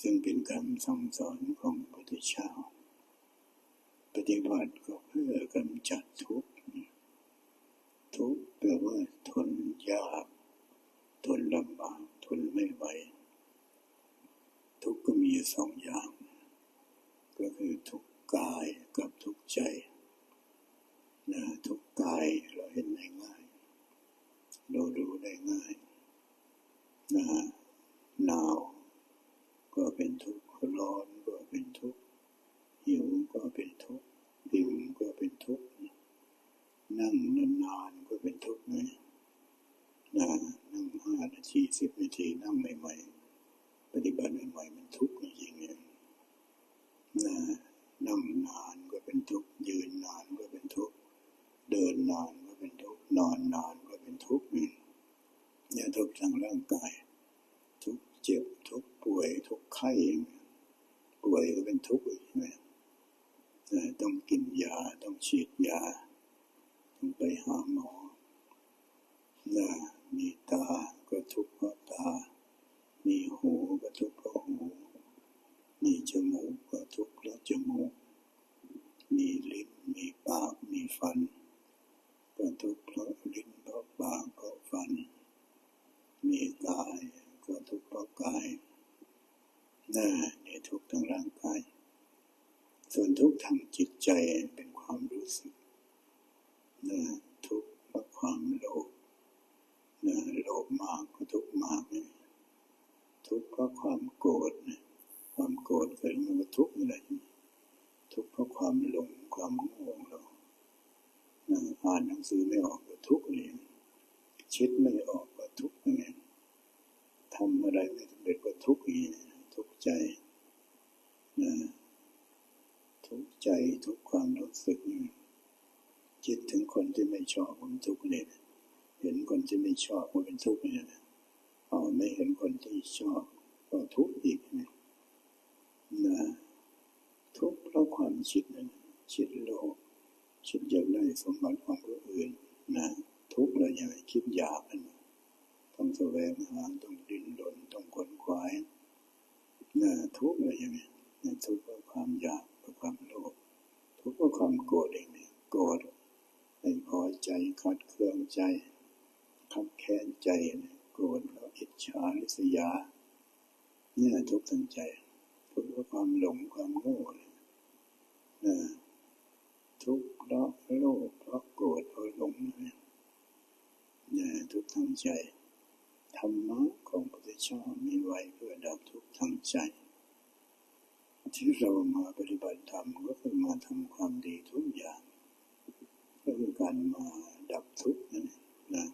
ซึ่งเป็นคำสั่งสอนของพระพุทธเจ้าปฏิบัติก็เพื่อกำจัดทุกข์ทุกข์แปลว่าทนยากทนลำบากทนไม่ไหวทุกข์ก็มีสองอย่าง ก็คือทุกข์กายกับทุกข์ใจนะทุกข์กายเราเห็นได้ง่ายเราดูได้ง่ายนะหนาว ก็เป็นทุกข์ร้อนก็เป็นทุกข์หิวก็เป็นทุกข์หิวก็เป็นทุกข์นั่งนานๆก็เป็นทุกข์นะนะนั่งห้านาทีสิบนาทีนั่งใหม่ๆปฏิบัติใหม่ๆมันทุกข์จริงๆเนี่ยนะนั่งนานก็เป็นทุกข์ยืนนานก็เป็นทุกข์เดินนานก็เป็นทุกข์นอนนานก็เป็นทุกข์เนี่ยทุกข์ทางร่างกาย ทุกข์เจ็บทุกข์ ป่วยทุกข์ไข้ป่วยก็เป็นทุกข์ใช่ไหมต้องกินยาต้องฉีดยา ต้องไปหาหมอนะมีตาก็ทุกข์เพราะตา มีหูก็ทุกข์เพราะหู มีจมูกก็ทุกข์เพราะจมูก มีลิ้นมีปากมีฟันก็ทุกข์เพราะลิ้นเพราะปากเพราะฟัน มีกายก็ทุกข์เพราะกายนะนี่ทุกข์ทั้งร่างกาย ส่วนทุกข์ทางจิตใจเป็นความรู้สึกนะทุกข์เพราะความโลภนะโลภมากก็ทุกข์มากนะทุกข์เพราะความโกรธนะความโกรธเกิดมันก็ทุกข์อะไรทุกข์เพราะความหลงความโง่เรานะอ่านหนังสือไม่ออกก็ทุกข์เลยคิดไม่ออกก็ทุกข์ไงทำอะไรไม่สำเร็จก็ทุกข์อีกทุกข์ใจนะ ทุกใจทุกความรู้สึกจิตถึงคนที่ไม่ชอบมันทุกข์เลยเห็นคนที่ไม่ชอบมันเป็นทุกข์เนี่ยเอาไม่เห็นคนที่ชอบก็ทุกข์อีกนะนะทุกข์เพราะความคิดนั้นคิดโลภคิดอยากได้สมบัติของผู้อื่นนะทุกข์เราอย่างคิดอยากมันต้องแสวงหาต้องดิ้นรนต้องขนขวายนะทุกข์อะไรอย่างนี้นะทุกข์เพราะความอยาก ความโลภทุกข์เพราะความโกรธเองเนี่ยโกรธไม่พอใจคัดเครื่องใจขับแค้นใจโกรธเพราะอิจฉาริษยาเนี่ยทุกข์ทั้งใจทุกข์เพราะความหลงความโง่ทุกข์เพราะโลภเพราะโกรธเพราะหลงเนี่ยทุกข์ทั้งใจธรรมะของพระพุทธเจ้ามีไว้เพื่อดับทุกข์ทั้งใจ ที่เรามาปฏิบัติธรรมก็คือมาทำความดีทุกอย่าง ก็คือการมาดับทุกข์นั่นนะ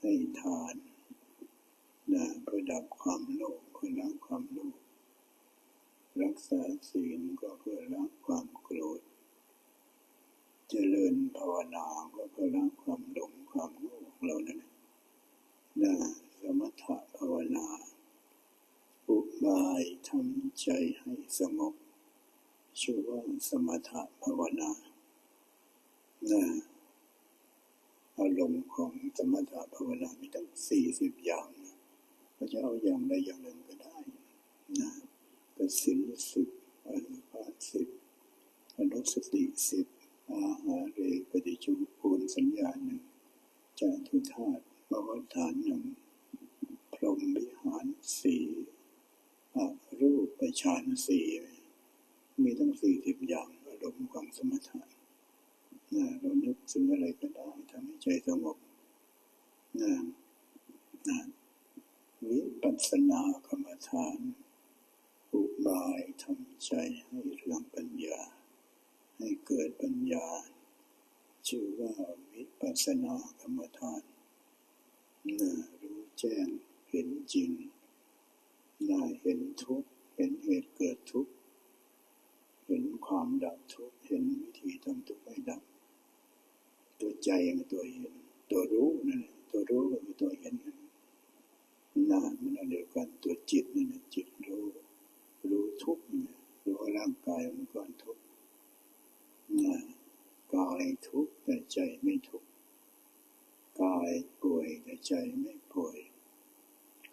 ให้ทานนะเพื่อดับความโลภเพื่อละความโลภรักษาศีลก็เพื่อละความโกรธ เจริญภาวนาก็เพื่อละความหลงความโง่ของเรานั่นนะสมถะภาวนาอุบายทำใจให้สงบชื่อว่าสมถะภาวนานะอารมณ์ของสมถะภาวนามีตั้งสี่สิบอย่างนะก็จะเอาอย่างใดอย่างหนึ่งก็ได้นะก็สิลสิบอนุภาสิบอนุสติสิบอาหาเรปฏิจุปูนสัญญาหนึ่งจาทุธาตุบวฐานหนึ่งพรหมวิหารสี่รูปไปฌาน สี่มีทั้งสี่สิบอย่างอารมณ์ของสมถะนะเรานึกถึงอะไรก็ได้ทำให้ใจสงบนะนะวิปัสสนากรรมฐานอุบายทำใจให้เรื่องปัญญา ให้เกิดปัญญา ชื่อว่าวิปัสสนากรรมฐานนะรู้แจ้งเห็นจริงนะเห็นทุกข์ เห็นเหตุเกิดทุกข์ เห็นความดับทุกข์ เห็นวิธีทำทุกข์ให้ดับ ตัวใจกับตัวเห็น ตัวรู้นั่นแหละตัวรู้ก็คือตัวเห็นนั่นมันเดียวกันตัวจิตนั่นแหละจิตรู้ รู้ทุกข์รู้ร่างกายมันก่อนทุกข์นะกายทุกข์แต่ใจไม่ทุกข์กายป่วยแต่ใจไม่ป่วย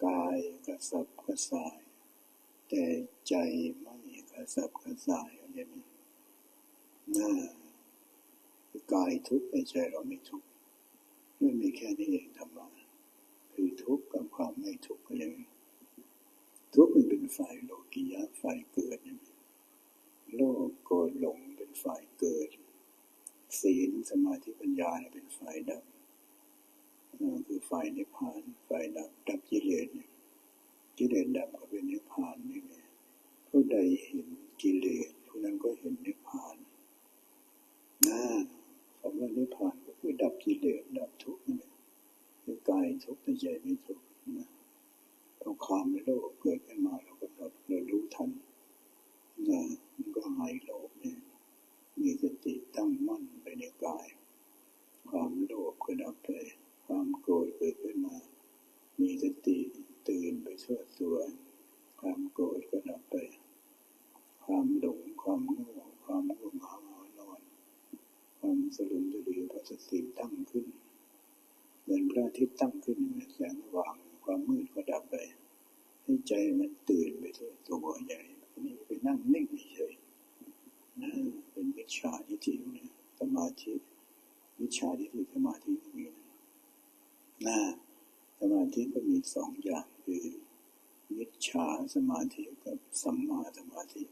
กายกระสับกระส่าย แต่ใจไม่กระสับกระส่ายอะไรนี้นะคือกายทุกข์แต่ใจเราไม่ทุกข์ไม่มีแค่นี้เองธรรมะคือทุกข์กับความไม่ทุกข์ก็ยังทุกข์มันเป็นฝ่ายโลกิยะฝ่ายเกิดใช่ไหมโลกโกรธหลงเป็นฝ่ายเกิด ศีลสมาธิปัญญาเนี่ยเป็นฝ่ายดับนั่นคือฝ่ายนิพพานฝ่ายดับดับกิเลสเนี่ย กิเลสดับก็เป็นนิพพานนี่ไงผู้ใดเห็นกิเลสผู้นั้นก็เห็นนิพพานนะคำว่านิพพานก็คือดับกิเลสดับทุกข์นี่แหละคือกายทุกข์ใจไม่ทุกข์นะพอความไม่โลภเกิดขึ้นมาเราก็เรารู้ทันนะมันก็หายโลภเนี่ยมีสติตั้งมั่นไปในกาย ความโลภก็ดับไป ความโกรธเกิดขึ้นมา มีสติ ตื่นไปทั่วตัว ความโกรธก็ดับไป ความหลงความโง่ความง่วงเหงานอน ความสลุมสลือพอสติตั้งขึ้น เหมือนพระอาทิตย์ตั้งขึ้นแสงสว่างความมืดก็ดับไป ให้ใจมันตื่นไปทั่วตัวใหญ่นี่ไปนั่งนิ่งเฉยนะเป็นวิชาทิฏฐินะสมาธิวิชาทิฏฐิสมาธิมีนะนะ สมาธิก็มีสองอย่างคือวิชาสมาธิกับสัมมาสมาธิ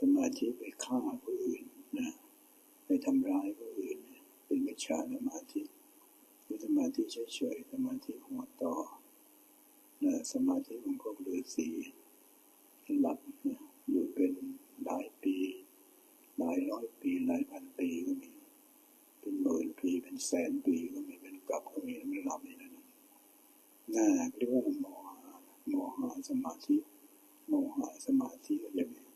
สมาธิไปฆ่าผู้อื่นนะไปทำร้ายผู้อื่น เป็นวิชาสมาธิคือสมาธิเฉยๆสมาธิหัวต่อนะสมาธิของพวกฤาษีหลับอยู่เป็นหลายปีหลายร้อยปีหลายพันปีก็มี เป็นหมื่นปีเป็นแสนปีก็มีเป็นกับก็มีไม่หลับนี่นะน่าเรียกว่าโมหะโมหะสมาธิโมหะสมาธิอะไรแบบนี้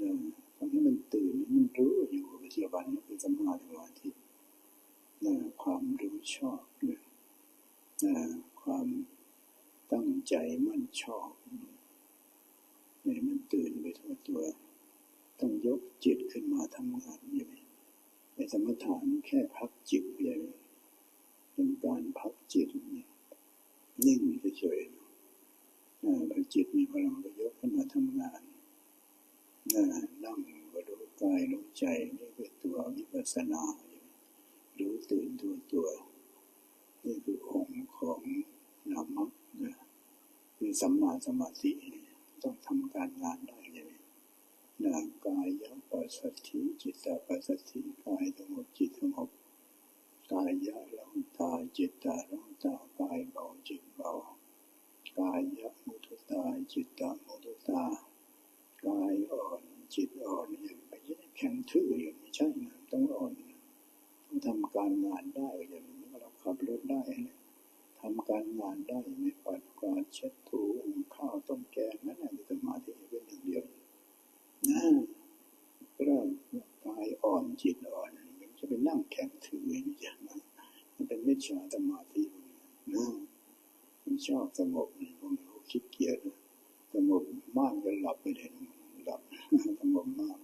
นะทำให้มันตื่นมันรู้อยู่ปัจจุบันนี่คือสมาธิสมาธินะความรู้ชอบนะนะ ความตั้งใจมั่นชอบให้มันตื่นไปทั่วตัว ต้องยกจิตขึ้นมาทำงานอย่างนี้ในสมถะแค่พักจิตอย่างนี้เป็นการพักจิตนี่นิ่งเฉยๆพอจิตมีพลังก็ยกขึ้นมาทำงานนั่งก็ดูกายดูใจนี่คือตัววิปัสสนารู้ตื่นตัวตัว นี่คือองค์ของนามะคือสัมมาสมาธิต้องทำการงานได้เลยนางกายยปัสสติจิตตปัสสติกายสงบจิตสงบกายยะลงตาจิตตาลงตากายเบาจิตเบากายยะมุทุตาจิตตามุทุตากายอ่อนจิตอ่อนอย่างไปยึดแข็งทื่ออย่างไม่ใช่นะต้องอ่อนต้องทำการงานได้อย่างนี้ ขับรถได้นะทำการงานได้ไม่ปัดกวาดเช็ดถูข้าวต้มแกงนั่นแหละมีสมาธิเป็นอย่างเดียวนะก็กายอ่อนจิตอ่อนมันจะไปนั่งแข็งถืออย่างนั้นมันเป็นมิจฉาสมาธินะมันชอบสงบนี่ผมคิดเกียจสงบมากจนหลับไปเลยหลับสงบมาก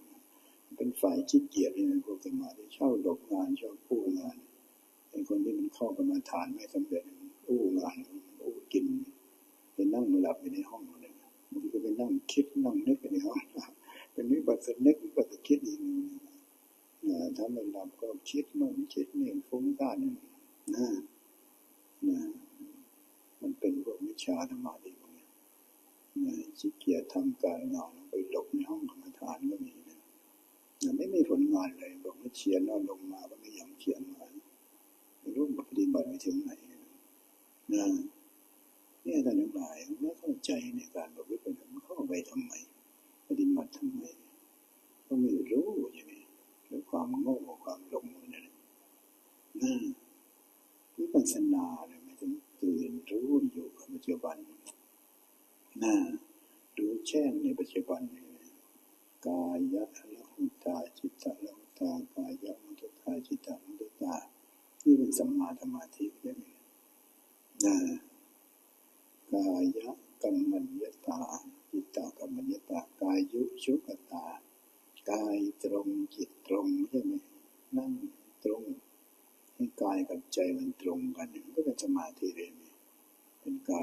เป็นฝ่ายคิดเกียจเนี่ยพวกสมาธิช่าหลบงานชอบกู้งาน เป็นคนที่มันเข้ากรรมาฐานไม่สำเร็จอู้งานอู้กินไปนั่งหลับอยู่ในห้องเลยบางทีก็ไปนั่งคิดนั่งนึกอยู่ในห้องเป็นวิปัสสนึกวิปัสสคิดอีกนะถ้าไม่หลับก็คิดโน่นคิดนี่ฟุ้งซ่านนะนะมันเป็นพวกวิชาธรรมะดีพวกนี้นะขี้เกียจทำการงานไปหลบในห้องกรรมฐานก็มีนะไม่มีผลงานเลยบอกว่าเขียนแล้วลงมาก็ไม่ยอมเขียนมา ไม่รู้ปฏิบัติไปถึงไหนนะนี่ท่านทั้งหลายไม่เข้าใจในการประพฤติปฏิบัติเข้าไปทำไม ปฏิบัติทำไมก็ไม่รู้ใช่ไหมหรือความโง่ความหลงนั่นนะวิปัสสนาเนี่ยไม่ต้องตื่นรู้อยู่กับปัจจุบันนะรู้แจ้งในปัจจุบันกายะละหุตาจิตตะละหุตากายะมุตตาจิตตะมุตตา นี่เป็นสัมมาสมาธิเรื่อนี้นะกายะกรรมัญญตาจิตตากรรมัญญตากายุชุกตากายตรงจิตตรงใช่ไหมนั่งตรงให้กายกับใจมันตรงกันก็เป็นสมาธิเลยเป็นกาย